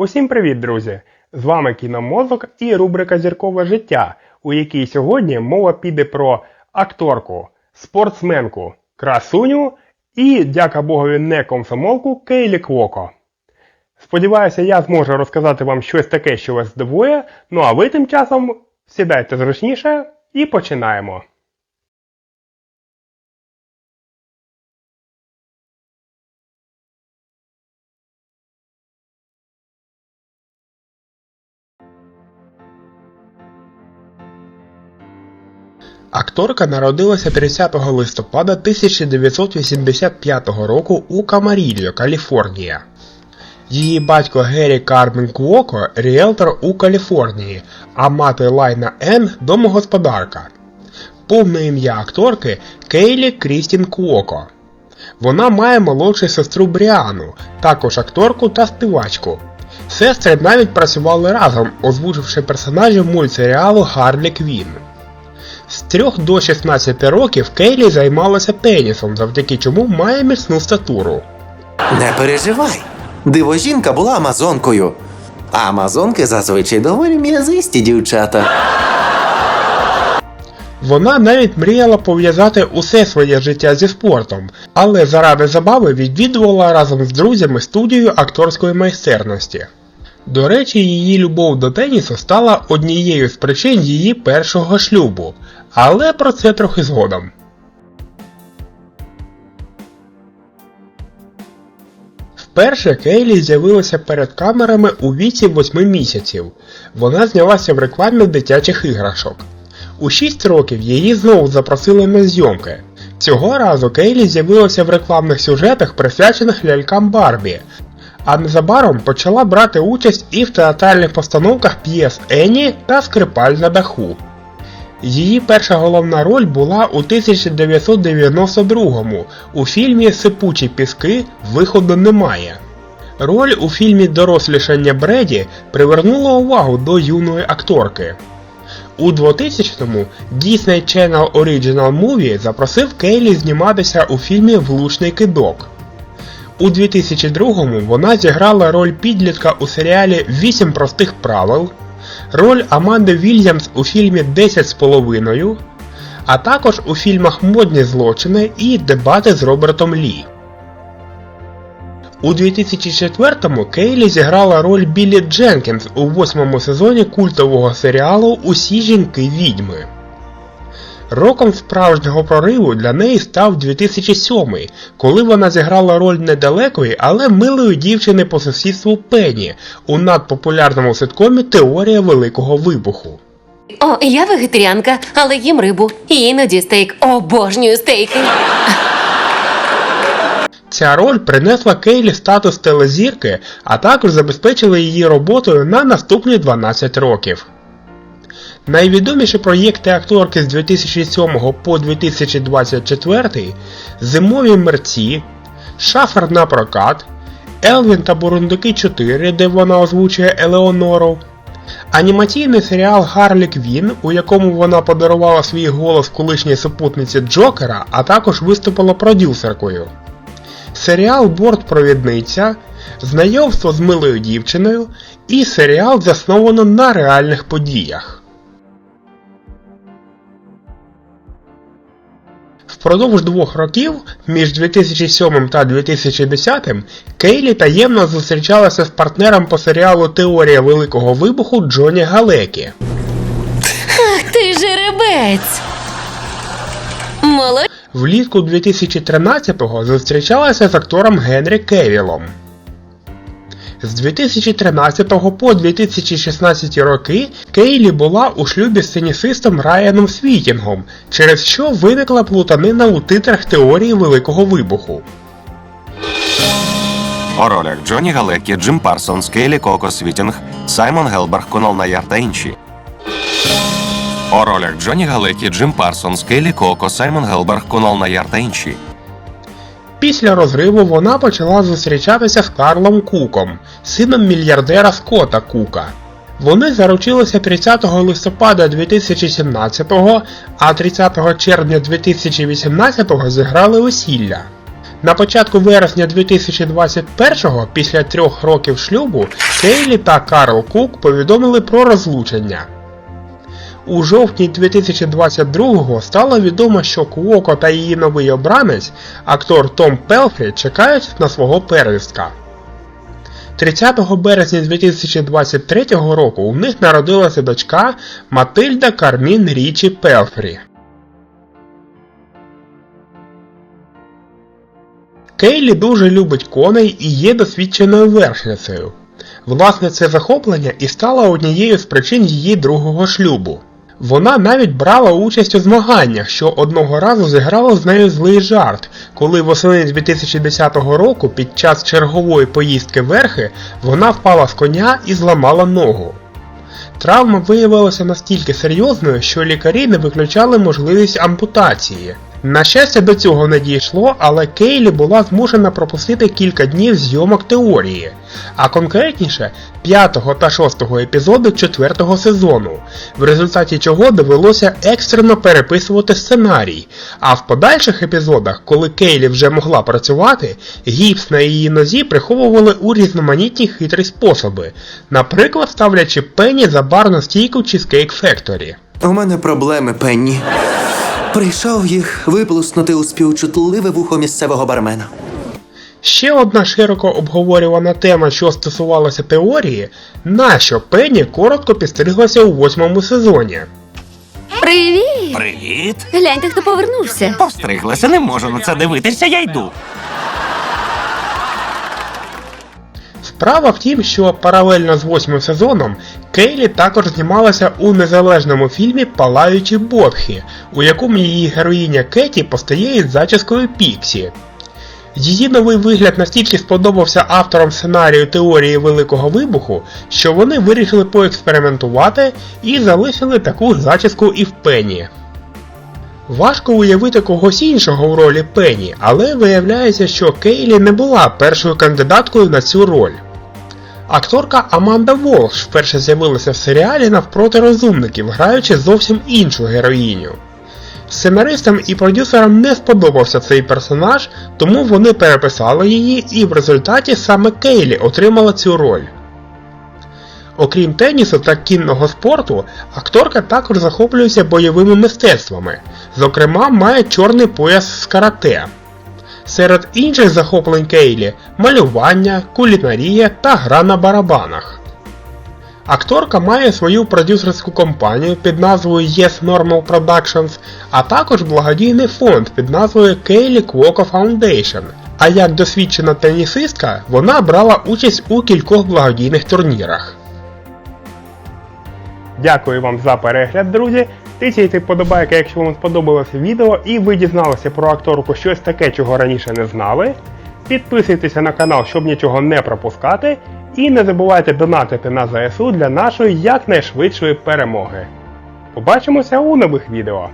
Усім привіт, друзі! З вами Кіномозок і рубрика Зіркове життя, у якій сьогодні мова піде про акторку, спортсменку, красуню і, дяка Богові, не комсомолку Кейлі Квоко. Сподіваюся, я зможу розказати вам щось таке, що вас здивує. Ну а ви тим часом сідайте зручніше і починаємо. Акторка народилася 30 листопада 1985 року у Камарільо, Каліфорнія. Її батько Геррі Кармен Куоко – ріелтор у Каліфорнії, а мати Лайна Енн – домогосподарка. Повне ім'я акторки Кейлі Крістін Куоко. Вона має молодшу сестру Бріану, також акторку та співачку. Сестри навіть працювали разом, озвучивши персонажів мультсеріалу Гарлі Квін. З 3 до 16 років Кейлі займалася тенісом, завдяки чому має міцну статуру. Не переживай. Дивожінка була амазонкою. А амазонки зазвичай доволі м'язисті дівчата. Вона навіть мріяла пов'язати усе своє життя зі спортом, але заради забави відвідувала разом з друзями студію акторської майстерності. До речі, її любов до тенісу стала однією з причин її першого шлюбу, але про це трохи згодом. Вперше Кейлі з'явилася перед камерами у віці 8 місяців. Вона знялася в рекламі дитячих іграшок. У 6 років її знову запросили на зйомки. Цього разу Кейлі з'явилася в рекламних сюжетах, присвячених лялькам Барбі, а незабаром почала брати участь і в театральних постановках п'єс Енні та Скрипаль на даху. Її перша головна роль була у 1992-му у фільмі Сипучі піски Виходу немає. Роль у фільмі Дорослішання Бреді привернула увагу до юної акторки. У 2000-му Disney Channel Original Movie запросив Кейлі зніматися у фільмі Влучний кидок. У 2002-му вона зіграла роль підлітка у серіалі Вісім простих правил, роль Аманди Вільямс у фільмі 10 з половиною, а також у фільмах Модні злочини і Дебати з Робертом Лі. У 2004-му Кейлі зіграла роль Біллі Дженкінс у восьмому сезоні культового серіалу Усі жінки відьми. Роком справжнього прориву для неї став 2007, коли вона зіграла роль недалекої, але милої дівчини по сусідству Пенні у надпопулярному ситкомі Теорія Великого Вибуху. О, я вегетаріанка, але їм рибу. І іноді стейк. Обожнюю стейки. Ця роль принесла Кейлі статус телезірки, а також забезпечила її роботою на наступні 12 років. Найвідоміші проєкти акторки з 2007 по 2024 Зимові мерці, Шафер на прокат, Елвін та Бурундуки 4, де вона озвучує Елеонору, анімаційний серіал Гарлі Квін, у якому вона подарувала свій голос колишній супутниці Джокера, а також виступила продюсеркою. Серіал Бортпровідниця, Знайомство з милою дівчиною і серіал засновано на реальних подіях. Впродовж двох років, між 2007 та 2010, Кейлі таємно зустрічалася з партнером по серіалу Теорія Великого Вибуху Джоні Галекі. Ах ти жеребець. Молодець. Влітку 2013-го зустрічалася з актором Генрі Кевілом. З 2013 по 2016 роки Кейлі була у шлюбі з тенісистом Райаном Світінгом, через що виникла плутанина у титрах теорії Великого Вибуху. У ролях Джоні Галекі, Джим Парсонс, Кейлі Коко Світінг, Саймон Гелберг, Конал Наяр та інші. У ролях Джоні Галекі, Джим Парсонс, Кейлі Коко, Саймон Гелберг, Конал Наяр та інші. Після розриву вона почала зустрічатися з Карлом Куком, сином мільярдера Скотта Кука. Вони заручилися 30 листопада 2017, а 30 червня 2018 зіграли весілля. На початку вересня 2021-го, після трьох років шлюбу, Кейлі та Карл Кук повідомили про розлучення. У жовтні 2022-го стало відомо, що Куоко та її новий обранець, актор Том Пелфрі, чекають на свого первістка. 30 березня 2023 року у них народилася дочка Матильда Кармін Річі Пелфрі. Кейлі дуже любить коней і є досвідченою вершницею. Власне, це захоплення і стало однією з причин її другого шлюбу. Вона навіть брала участь у змаганнях, що одного разу зіграло з нею злий жарт, коли восени 2010 року під час чергової поїздки верхи вона впала з коня і зламала ногу. Травма виявилася настільки серйозною, що лікарі не виключали можливість ампутації. На щастя, до цього не дійшло, але Кейлі була змушена пропустити кілька днів зйомок теорії, а конкретніше 5 та 6 епізоду 4 сезону, в результаті чого довелося екстрено переписувати сценарій. А в подальших епізодах, коли Кейлі вже могла працювати, гіпс на її нозі приховували у різноманітні хитрі способи, наприклад, ставлячи пені за барну стійку Cheesecake Factory. У мене проблеми, Пенні. Прийшов їх виплеснути у співчутливе вухо місцевого бармена. Ще одна широко обговорювана тема, що стосувалася теорії, нащо Пенні коротко підстриглася у восьмому сезоні. Привіт! Привіт! Гляньте, хто повернувся. Постриглася, не можу на це дивитися, я йду. Справа в тім, що паралельно з восьмим сезоном Кейлі також знімалася у незалежному фільмі Палаючі Бобхи, у якому її героїня Кеті постає із зачіскою Піксі. Її новий вигляд настільки сподобався авторам сценарію теорії Великого Вибуху, що вони вирішили поекспериментувати і залишили таку зачіску і в Пені. Важко уявити когось іншого в ролі Пенні, але виявляється, що Кейлі не була першою кандидаткою на цю роль. Акторка Аманда Волш вперше з'явилася в серіалі навпроти розумників, граючи зовсім іншу героїню. Сценаристам і продюсерам не сподобався цей персонаж, тому вони переписали її, і в результаті саме Кейлі отримала цю роль. Окрім тенісу та кінного спорту, акторка також захоплюється бойовими мистецтвами, зокрема має чорний пояс з карате. Серед інших захоплень Кейлі малювання, кулінарія та гра на барабанах. Акторка має свою продюсерську компанію під назвою Yes Normal Productions, а також благодійний фонд під назвою Кейлі Квоко Foundation. А як досвідчена тенісистка, вона брала участь у кількох благодійних турнірах. Дякую вам за перегляд, друзі. Тисяйте вподобайки, якщо вам сподобалося відео і ви дізналися про акторку щось таке, чого раніше не знали. Підписуйтеся на канал, щоб нічого не пропускати. І не забувайте донатити на ЗСУ для нашої якнайшвидшої перемоги. Побачимося у нових відео.